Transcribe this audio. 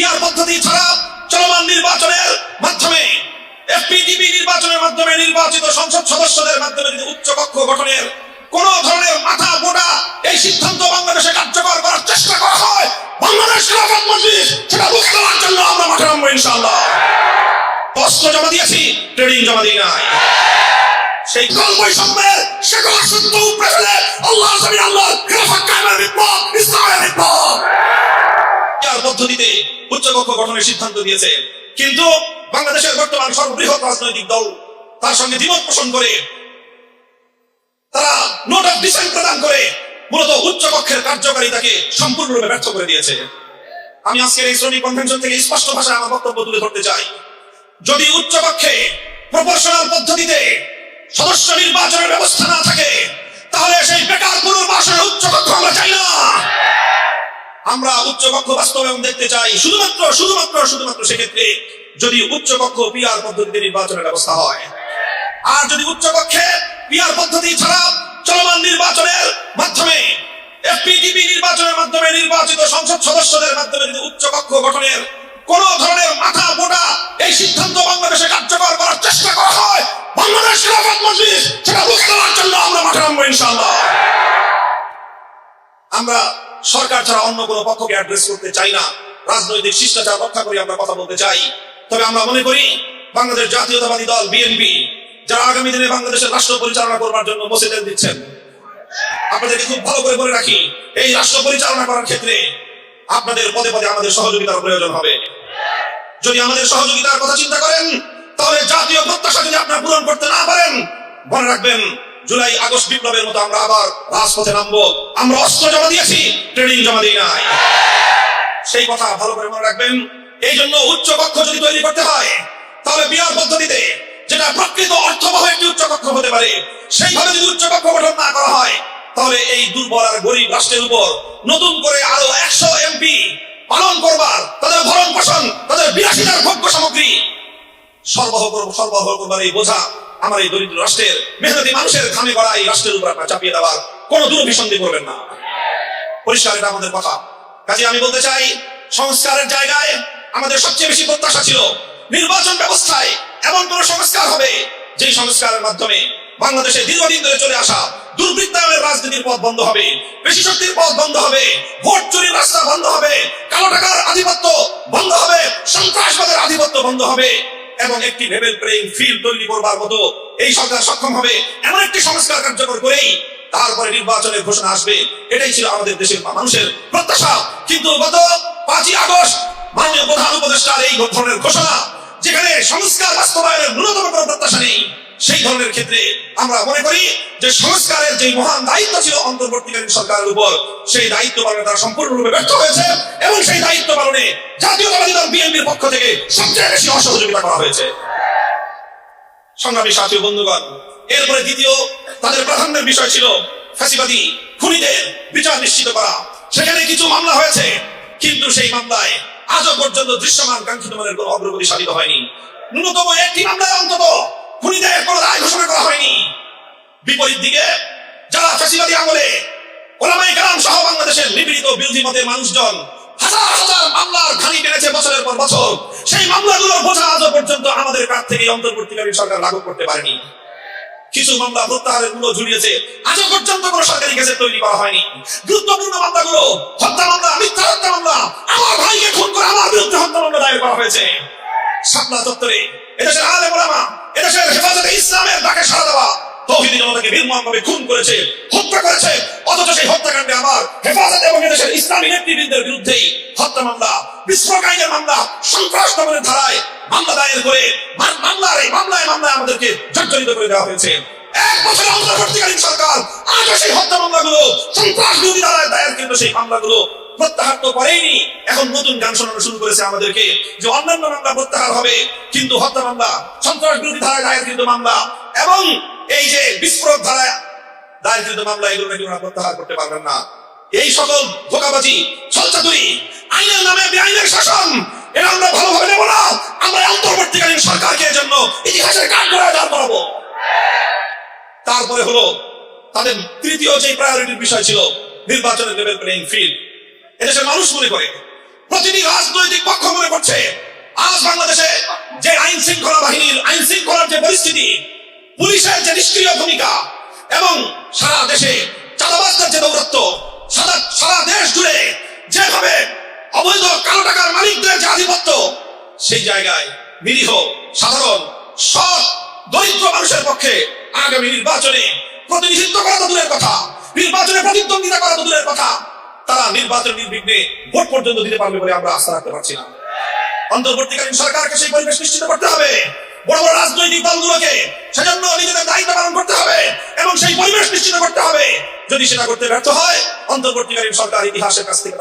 PR পদ্ধতি ছাড়া চলমান নির্বাচনের মাধ্যমে এফপিটিপি নির্বাচনের মাধ্যমে নির্বাচিত সংসদ সদস্যদের মাধ্যমে যদি উচ্চ কক্ষ গঠনের কোন ধরনের মাথা মোটা এই সিদ্ধান্ত বাংলাদেশে কার্যকর করার চেষ্টা করা হয়, বাংলাদেশ খেলাফত মজলিস সেটা বুঝতে পারার জন্য আমরা মাঠে নামবো ইনশাআল্লাহ। অস্ত্র জমা দিয়েছি, ট্রেনিং জমা দিই নাই। সেই কল বৈষম্যের সেগুলো সত্য উপরে ফেলে আল্লাহ আল্লাহ খেলাফত কায়েমের বিপ্লব, ইসলামের বিপ্লব। পদ্ধতিতে উচ্চকক্ষ গঠনের সিদ্ধান্ত দিয়েছে। কিন্তু বাংলাদেশের বর্তমান সর্ববৃহৎ রাজনৈতিক দল তার সঙ্গে দ্বিমত পোষণ করে, তারা নোট অফ ডিসেন্ট প্রদান করে, মূলত উচ্চকক্ষের কার্যকারিতাকে সম্পূর্ণরূপে ব্যর্থ করে দিয়েছে। আমি আজকের এই শ্রমিক কনভেনশন থেকে স্পষ্ট ভাষায় আমার বক্তব্য তুলে ধরতে চাই। যদি উচ্চকক্ষে প্রপোর্শনাল পদ্ধতিতে সদস্য নির্বাচনের ব্যবস্থা না থাকে, তাহলে সেই বেকার পুনর্বাসনের উচ্চকক্ষ আমরা চাই না। আমরা উচ্চকক্ষ বাস্তবায়ন দেখতে চাই। শুধুমাত্র শুধুমাত্র শুধুমাত্র সেক্ষেত্রে যদি উচ্চকক্ষ পিআর পদ্ধতিতে নির্বাচনের ব্যবস্থা হয়। আর যদি উচ্চকক্ষে পিআর পদ্ধতি ছাড়া চলমান নির্বাচনের মাধ্যমে নির্বাচনের মাধ্যমে নির্বাচিত সংসদ সদস্যদের মাধ্যমে যদি উচ্চকক্ষ গঠনের কোন ধরনের মাথা মোটা এই সিদ্ধান্ত বাংলাদেশে কার্যকর করার চেষ্টা করা হয়, বাংলাদেশ সেটা বুঝতে পারার জন্য আমরা মাঠে নামবো ইনশাআল্লাহ। আমরা সরকার ছাড়া অন্য কোনো পক্ষকে অ্যাড্রেস করতে চাই না। রাজনৈতিক শিষ্টাচার রক্ষা করে আমরা কথা বলতে চাই। তবে আমরা মনে করি, বাংলাদেশ জাতীয়তাবাদী দল, বিএনপি, যারা আগামী দিনে বাংলাদেশের রাষ্ট্র পরিচালনা করবার জন্য মসজিদে দিচ্ছেন। আপনাদেরকে খুব ভালো করে বলে রাখি, এই রাষ্ট্র পরিচালনা করার ক্ষেত্রে আপনাদের পদে পদে আমাদের সহযোগিতার প্রয়োজন হবে। যদি আমাদের সহযোগিতার কথা চিন্তা করেন, তাহলে জাতীয় প্রত্যাশা যদি আপনারা পূরণ করতে না পারেন, মনে রাখবেন জুলাই, আগস্ট বিপ্লবের মতো আমরা আবার রাজপথে নামবো। আমরা অস্ত্র জমা দিয়েছি, ট্রেনিং জমা দিই নাই। সেই কথা ভালো করে মনে রাখবেন। এই জন্য উচ্চ কক্ষ যদি তৈরি করতে হয়, তাহলে বিয়ার পদ্ধতিতে যেটা প্রকৃত অর্থবহ একটি উচ্চ কক্ষ হতে পারে, সেইভাবে যদি উচ্চ কক্ষ গঠন না করা হয়, তাহলে এই দুর্বল আর গরিব রাষ্ট্রের উপর নতুন করে আরও একশো এমপি পালন করবার, তাদের ভরণ পোষণ, তাদের বিলাসিতার ভোগ্য সামগ্রী সরবরাহ করব সরবরাহ করবার এই বোঝা আমার এই দরিদ্র রাষ্ট্রের মেহনতি মানুষের খামে গড়া এই রাষ্ট্রের উপর আপনার চাপিয়ে দেওয়ার কোনো দুরভিসন্ধি করবেন না। পরিষ্কার এটা আমাদের কথা। কাজে আমি বলতে চাই, সংস্কারের জায়গায় আমাদের সবচেয়ে বেশি প্রত্যাশা ছিল নির্বাচন ব্যবস্থায় এমন কোন সংস্কার হবে যে সংস্কারের মাধ্যমে বাংলাদেশে দীর্ঘদিন ধরে চলে আসা দুর্বৃত্তায়নের রাজনীতির পথ বন্ধ হবে বেশি শক্তির পথ বন্ধ হবে, ভোট চুরির রাস্তা বন্ধ হবে, কালো টাকার আধিপত্য বন্ধ হবে, সন্ত্রাসবাদের আধিপত্য বন্ধ হবে। এবং একটি লেভেল প্লেইং ফিল্ড তৈরি করবার মতো এই সরকার সক্ষম হবে এমন একটি সংস্কার কার্যকর করেই তারপরে নির্বাচনের ঘোষণা আসবে। এটাই ছিল আমাদের দেশের মানুষের প্রত্যাশা। কিন্তু গত পাঁচই আগস্ট মাননীয় প্রধান উপদেষ্টার এই ধরনের ঘোষণা, যেখানে সংস্কার বাস্তবায়নের ন্যূনতম কোনো প্রত্যাশা নেই। সেই ধরনের ক্ষেত্রে আমরা মনে করি যে সংস্কারের যে মহান দায়িত্ব ছিল অন্তর্বর্তীকালীন সরকারের উপর, সেই দায়িত্ব পালনে তারা সম্পূর্ণরূপে ব্যর্থ হয়েছে এবং সেই দায়িত্ব পালনে জাতীয়তাবাদী দল বিএনপির পক্ষ থেকে সবচেয়ে বেশি অসহযোগিতা করা হয়েছে। সংগ্রামী সাথী বন্ধুগণ, এরপরে দ্বিতীয় তাদের প্রাধান্যের বিষয় ছিল ফ্যাসিবাদী খুনিদের বিচার নিশ্চিত করা। সেখানে কিছু মামলা হয়েছে, কিন্তু সেই মামলায় আজও পর্যন্ত দৃশ্যমান কাঙ্ক্ষিত মানের কোনো অগ্রগতি সাধিত হয়নি। ন্যূনতম একটি মামলায় অন্তত খুনিদের কোনো রায় ঘোষণা করা হয়নি। বিপরীত দিকে, যারা ফ্যাসিবাদী আমলে ওলামাই কালাম সহ বাংলাদেশের নিপীড়িত বিরোধী মতের মানুষজন হাজার হাজার মামলার বছরের পর বছর। সেই মামলাগুলোর বোঝা আজও পর্যন্ত আমাদের লাগু করতে পারেনি। কিছু মামলা প্রত্যাহারের মূল্য আজও পর্যন্ত কোনো সরকারি গেজেট তৈরি করা হয়নি। গুরুত্বপূর্ণ মামলাগুলো, হত্যা মামলা, মিথ্যা হত্যা আমার ভাইকে খুন করে আমার বিরুদ্ধে হত্যা মামলা দায়ের করা হয়েছে। শাপলা চত্বরে, এদেশের আলে মোলামা এদেশের হেফাজতে ইসলামের ডাকে সাড়া দেওয়া। তৌহিদি জনতাকে নির্মমভাবে খুন করেছে, হত্যা করেছে, অথচ সেই হত্যাকাণ্ডে আমার হেফাজত এবং এদেশের ইসলামী নেতৃবৃন্দের বিরুদ্ধেই হত্যা মামলা বিস্ফোরক মামলা, সন্ত্রাস দমনের ধারায় মামলা দায়ের করে মামলার এই মামলায় মামলায় আমাদেরকে জর্জরিত করে দেওয়া হয়েছে। এক বছরের অন্তর্বর্তীকালীন সরকার, আজও সেই হত্যা মামলাগুলো, সন্ত্রাস বিরোধী ধারায় দায়ের কিন্তু সেই মামলাগুলো প্রত্যাহার তো করেইনি। এখন নতুন গান শোনানো শুরু করেছে আমাদেরকে যে অন্যান্য মামলা প্রত্যাহার হবে, কিন্তু হত্যা মামলা সন্ত্রাস বিরোধী ধারায় দায়ের কিন্তু মামলা, এবং এই যে বিস্ফোরক ধারায় দায়ের কিন্তু মামলা, এগুলো নাকি ওরা প্রত্যাহার করতে পারবেন না। এই সকল ধোকাবাজি, ছলচাতুরি, আইনের নামে বেআইনের শাসন এটা আমরা ভালোভাবে নেব না। আমরা অন্তর্বর্তীকালীন সরকারকে এর জন্য ইতিহাসের কাঠ করে দাঁড় করাবো। তারপরে হলো তাদের তৃতীয় যে প্রায়োরিটির বিষয় ছিল নির্বাচনের লেভেল প্লেইং ফিল্ড। এদেশের মানুষ মনে করে। প্রতিটি রাজনৈতিক পক্ষ মনে করছে, আজ বাংলাদেশে যে আইন শৃঙ্খলা বাহিনীর আইন শৃঙ্খলার যে পরিস্থিতি, পুলিশের যে নিষ্ক্রিয় ভূমিকা এবং সারা দেশে চাঁদাবাজদের যে দৌরত্ব সারা সারা দেশ জুড়ে যেভাবে অবৈধ কালো টাকার মালিকদের যে আধিপত্য, সেই জায়গায় নিরীহ, সাধারণ, সৎ, দরিদ্র মানুষের পক্ষে আগামী নির্বাচনে প্রতিনিধিত্ব করা তো দূরের কথা, নির্বাচনে প্রতিদ্বন্দ্বিতা করা তো দূরের কথা তারা নির্বাচন নির্বিঘ্নে ভোট পর্যন্ত দিতে পারবে বলে আমরা আশা রাখতে পারছি না। অন্তর্বর্তীকালীন সরকারকে সেই পরিবেশ নিশ্চিত করতে হবে। বড় বড় রাজনৈতিক দলগুলোকে সেজন্য নিজেদের দায়িত্ব পালন করতে হবে এবং সেই পরিবেশ নিশ্চিত করতে হবে। যদি সেটা করতে ব্যর্থ হয়, অন্তর্বর্তীকালীন সরকার ইতিহাসের কাছ থেকে